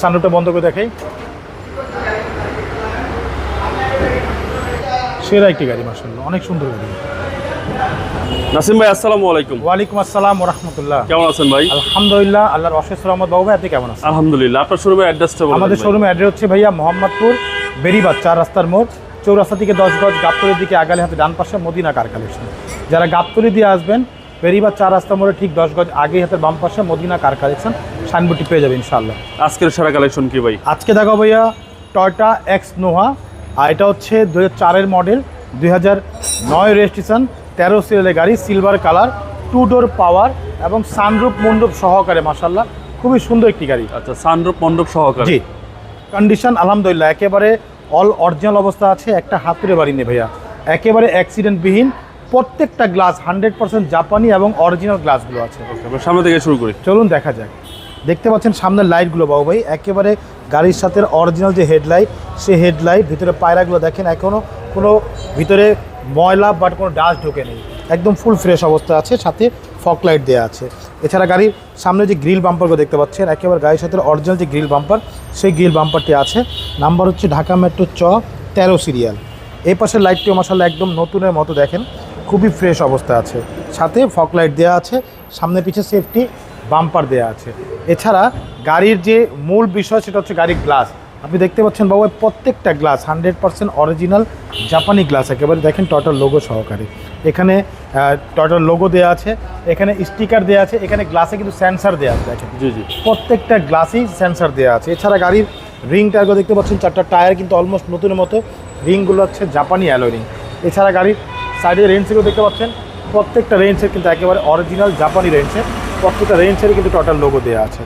সানরুফটা বন্ধ করে দেখাই। সেরা একটি গাড়ি মার্শাল্লাহ অনেক সুন্দর গাড়ি। নাসিম ভাই আসসালামু আলাইকুম। ওয়ালাইকুম আসসালাম রহমতুল্লাহ। কেমন আছেন ভাই? আলহামদুলিল্লাহ আল্লাহর অশেষ রহমত। বাবু ভাই আপনি কেমন আছেন? আলহামদুলিল্লাহ আপনার শোরুমের অ্যাড্রেসটা বলুন আমাদের শোরুমে অ্যাড্রেস হচ্ছে ভাইয়া মোহাম্মদপুর বেরিবাদ চার রাস্তার মোড় চৌরাস্তা থেকে দশ গজ গাবতলির দিকে আগালে হাতে ডান পাশে মদিনা কার কালেকশন যারা গাবতলি দিয়ে আসবেন বেরিবাদ চার রাস্তা মোড়ে ঠিক দশ গজ আগে হাতে বাম পাশে মদিনা কার কালেকশন সাইনবোর্ডটি পেয়ে যাবে ইনশাআল্লাহ। আজকের সেরা কালেকশন কি ভাই? আজকে দেখো ভাইয়া টয়টা এক্স নোহা আর এটা হচ্ছে দু হাজার চারের মডেল দুই হাজার নয় রেজিস্ট্রেশন তেরো সিরিয়ালের গাড়ি silver colour two door power এবং সানরূপ মণ্ডপ সহকারে মাসাল্লাহ খুবই সুন্দর একটি গাড়ি। আচ্ছা সানরূপ মণ্ডপ সহকারে? জি। কন্ডিশন আলহামদুলিল্লাহ একেবারে অল অরিজিনাল অবস্থা আছে একটা হাতুড়ে বাড়ি নেই ভাইয়া। একেবারে অ্যাক্সিডেন্টবিহীন প্রত্যেকটা গ্লাস হান্ড্রেড পার্সেন্ট জাপানি এবং অরিজিনাল গ্লাসগুলো আছে। সামনে থেকে শুরু করি। চলুন দেখা যাক। দেখতে পাচ্ছেন সামনের লাইটগুলো বাবু ভাই। একেবারে গাড়ির সাথে অরিজিনাল যে হেডলাইট সেই হেডলাইট ভিতরে পায়রাগুলো দেখেন এখনও কোনো ভিতরে ময়লা বাট কোনো ডাস্ট ঢোকে নেই। একদম ফুল ফ্রেশ অবস্থা আছে সাথে ফক লাইট দেওয়া আছে। এছাড়া গাড়ির সামনে যে গ্রিল বাম্পারগুলো দেখতে পাচ্ছেন একেবারে গাড়ির সাথে অরিজিনাল যে গ্রিল বাম্পার সেই গ্রিল বাম্পারটি আছে। নাম্বার হচ্ছে ঢাকা মেট্রো চ তেরো সিরিয়াল। এই পাশের লাইটটিও মশাল্লা একদম নতুনের মতো দেখেন। খুবই ফ্রেশ অবস্থা আছে। সাথে ফক লাইট দেওয়া আছে সামনে পিছে সেফটি বাম্পার দেওয়া আছে। এছাড়া গাড়ির যে মূল বিষয় সেটা হচ্ছে গাড়ির গ্লাস আপনি দেখতে পাচ্ছেন বাবু প্রত্যেকটা গ্লাস হান্ড্রেড পার্সেন্ট অরিজিনাল জাপানি গ্লাস একেবারে দেখেন টটার লোগো সহকারে। এখানে টটার লোগো দেওয়া আছে এখানে স্টিকার দেওয়া আছে এখানে গ্লাসে কিন্তু সেন্সার দেওয়া আছে দেখেন। জি জি। প্রত্যেকটা গ্লাসেই সেন্সার দেওয়া আছে। এছাড়া গাড়ির রিং টায়ারগুলো দেখতে পাচ্ছেন চারটা টায়ার কিন্তু অলমোস্ট নতুনের মতো। রিংগুলো হচ্ছে জাপানি অ্যালো রিং এছাড়া গাড়ির সাইডে রেঞ্জেরও দেখতে পাচ্ছেন। প্রত্যেকটা রেঞ্জের কিন্তু একেবারে অরিজিনাল জাপানি রেঞ্জের প্রত্যেকটা রেঞ্জের কিন্তু টোটাল লোগো দেওয়া আছে।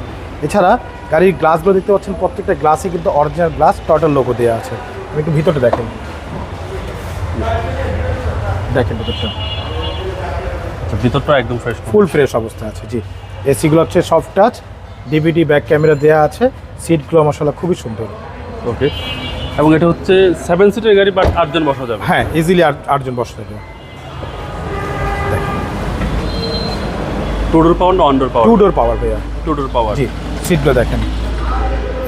এছাড়া গাড়ির গ্লাসগুলো দেখতে পাচ্ছেন প্রত্যেকটা গ্লাসে কিন্তু অরিজিনাল গ্লাস টোটাল লোগো দেওয়া আছে। আপনি একটু ভিতরটা দেখেন। দেখেন ভিতরটা। আচ্ছা ভিতরটা একদম ফ্রেশ ফুল ফ্রেশ অবস্থা আছে জি। এসিগুলো হচ্ছে soft touch DVD back camera দেওয়া আছে সিটগুলো মশলা খুবই সুন্দর। ওকে এবং এটা হচ্ছে সেভেন সিটের গাড়ি বাট আটজন বসা যাবে। হ্যাঁ ইজিলি আট আটজন বসে টু ডোর পাওয়ার না অন্ডোর পাওয়ার টু ডোর পাওয়ার ভাইয়া। টু ডোর পাওয়ার জি সিটগুলো দেখেন।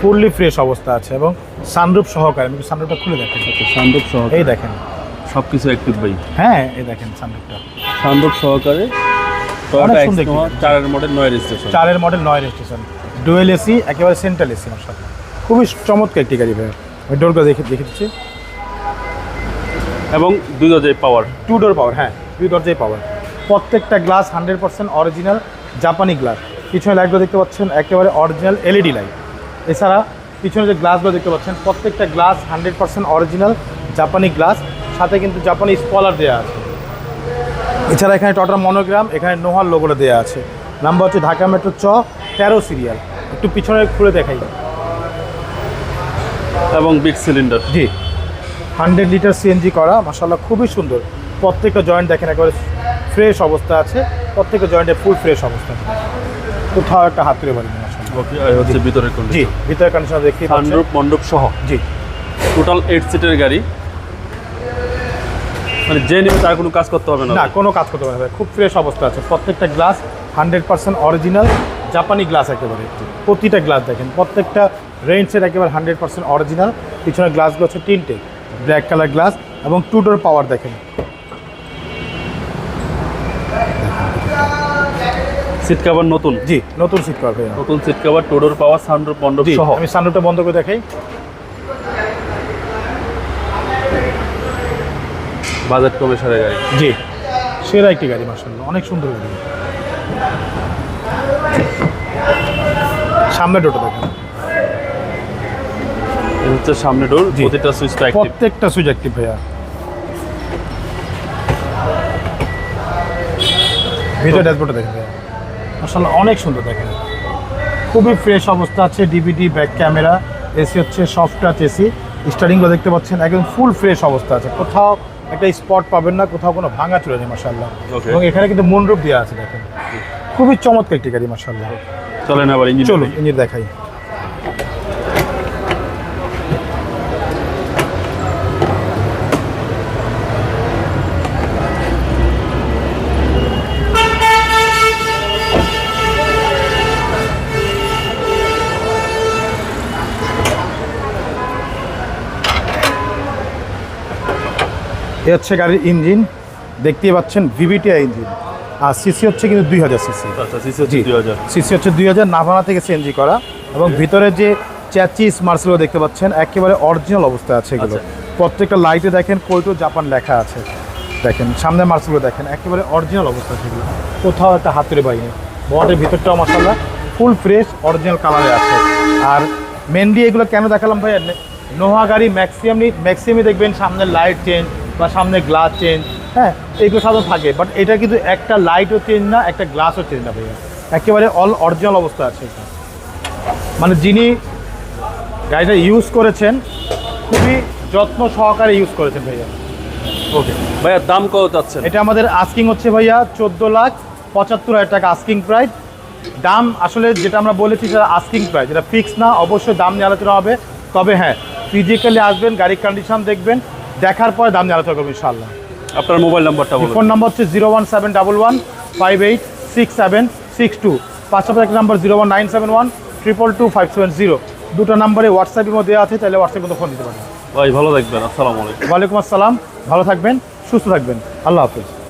ফুললি ফ্রেশ অবস্থা আছে এবং সহকারে আমি খুলে দেখেন এই দেখেন। সব কিছু অ্যাক্টিভ ভাই। হ্যাঁ এই দেখেন সহকারে চারের মডেল নয় রেজিস্ট্রেশন চারের মডেল নয় রেজিস্ট্রেশন ডুয়েল এসি একেবারে সেন্ট্রাল এসি খুবই চমৎকার একটি গাড়ি ভাইয়া। ডোরগুলো দেখে দেখে দিচ্ছি। এবং দুই দরজায় পাওয়ার টু ডোর পাওয়ার হ্যাঁ দুই দরজায় পাওয়ার প্রত্যেকটা গ্লাস হান্ড্রেড পার্সেন্ট অরিজিনাল জাপানি গ্লাস পিছনে লাইটগুলো দেখতে পাচ্ছেন একেবারে অরিজিনাল এলইডি লাইট এছাড়া পিছনে যে গ্লাসগুলো দেখতে পাচ্ছেন প্রত্যেকটা গ্লাস হান্ড্রেড পার্সেন্ট অরিজিনাল জাপানি গ্লাস সাথে কিন্তু জাপানি স্পলার দেওয়া আছে। এছাড়া এখানে টটার মনোগ্রাম এখানে নোহার লোগোটা দেওয়া আছে। নাম্বার হচ্ছে ঢাকা মেট্রো চ তেরো সিরিয়াল একটু পিছনে খুলে দেখাই। এবং বিগ সিলিন্ডার জি। হান্ড্রেড লিটার সিএনজি করা মাসাল্লাহ খুবই সুন্দর। প্রত্যেকটা জয়েন্ট দেখেন একেবারে ফ্রেশ অবস্থা আছে। প্রত্যেকটা জয়েন্টে ফুল ফ্রেশ অবস্থা। আছে কোথাও একটা হাত তুলে পারিনি হচ্ছে জি। ভিতরে কন্ডিশন দেখি সানরূপ মণ্ডপ সহ? জি। টোটাল এইট সিটের গাড়ি। মানে যে নেবে তার কোনো কাজ করতে হবে না। না কোনো কাজ করতে পারবে না। খুব ফ্রেশ অবস্থা আছে। প্রত্যেকটা গ্লাস হান্ড্রেড পার্সেন্ট অরিজিনাল জাপানি গ্লাস একেবারে। প্রতিটা গ্লাস দেখেন প্রত্যেকটা রেঞ্জের একেবারে হান্ড্রেড পার্সেন্ট অরিজিনাল। পিছনের গ্লাসগুলো হচ্ছে তিনটে ব্ল্যাক কালার গ্লাস এবং টু ডোর পাওয়ার দেখেন। সিট কভার নতুন? জি নতুন সিট কভার ভাইয়া। নতুন সিট কভার টোডোর পাওয়ার সহ। আমি সানরুফটা বন্ধ করে দেখাই। বাজেট কমে সারে গাড়ি। জি সেরা একটি গাড়ি অনেক সুন্দর গাড়ি। সামনে ডোটা দেখেন। হচ্ছে সামনে ডোর। প্রতিটা সুইচটা অ্যাক্টিভ প্রত্যেকটা সুইচ অ্যাক্টিভ ভাইয়া। ভিডিও ড্যাশবোর্ডটা দেখেন মার্শাল্লাহ অনেক সুন্দর দেখেন। খুবই ফ্রেশ অবস্থা আছে ডিভিডি ব্যাক ক্যামেরা এসি হচ্ছে সফট টাচ এসি স্টারিংগুলো দেখতে পাচ্ছেন একদম ফুল ফ্রেশ অবস্থা আছে। কোথাও একটা স্পট পাবেন না কোথাও কোনো ভাঙা চলে নেই Okay. এবং এখানে কিন্তু মনরূপ দেওয়া আছে দেখেন। খুবই চমৎকার একটি গাড়ি মার্শাল্লাহ চলেন আবার ইঞ্জিন চলুন ইঞ্জিন দেখাই। এ হচ্ছে গাড়ির ইঞ্জিন। দেখতেই পাচ্ছেন ভিভিটিআই ইঞ্জিন। আর সিসি হচ্ছে কিন্তু দুই হাজার সিসি আচ্ছা সিসি হচ্ছে দুই হাজার। সিসি হচ্ছে দুই হাজার নাভানা থেকে সিএনজি করা। এবং ভিতরে যে চ্যাচিস মার্সেলগুলো দেখতে পাচ্ছেন একেবারে অরিজিনাল অবস্থায় আছে এগুলো। আচ্ছা। প্রত্যেকটা লাইটে দেখেন কোইটো জাপান লেখা আছে। দেখেন সামনে মার্সেলগুলো দেখেন একেবারে অরিজিনাল অবস্থা আছে এগুলো। কোথাও একটা হাতের বাইরে বটের ভিতরটাও মশাল্লা ফুল ফ্রেশ অরিজিনাল কালারে আছে। আর মেনলি এগুলো কেন দেখালাম ভাই নোহা গাড়ি ম্যাক্সিমামই ম্যাক্সিমামই দেখবেন সামনে লাইট চেঞ্জ বা সামনে গ্লাস চেঞ্জ হ্যাঁ এইগুলো সাধারণত থাকে বাট এটা কিন্তু একটা লাইটও চেঞ্জ না একটা গ্লাসও চেঞ্জ না ভাইয়া। একেবারে অল অরিজিনাল অবস্থা আছে এটা। মানে যিনি গাড়িটা ইউজ করেছেন খুবই যত্ন সহকারে ইউজ করেছেন ভাইয়া। ওকে ভাইয়া দাম কত যাচ্ছেন এটা আমাদের আস্কিং হচ্ছে ভাইয়া চোদ্দ লাখ পঁচাত্তর হাজার টাকা আস্কিং প্রাইস দাম আসলে যেটা আমরা বলেছি সেটা আস্কিং প্রাইস যেটা ফিক্স না অবশ্যই দাম নিয়ে আলোচনা হবে। তবে হ্যাঁ ফিজিক্যালি আসবেন গাড়ির কন্ডিশন দেখবেন দেখার পরে দাম জানাতে করবেন ইনশাল্লাহ আপনার মোবাইল নাম্বারটা বলুন। ফোন নাম্বার হচ্ছে zero one seven double one five eight six seven six two. পাঁচশো একটা number zero one nine seven one triple two five seven zero. দুটো নাম্বারে হোয়াটসঅ্যাপের মধ্যে আছে তাহলে হোয়াটসঅ্যাপের মধ্যে ফোন দিতে পারেন। ভাই ভালো থাকবেন আসসালামু আলাইকুম। ওয়ালাইকুম আসসালাম ভালো থাকবেন সুস্থ থাকবেন। আল্লাহ হাফিজ।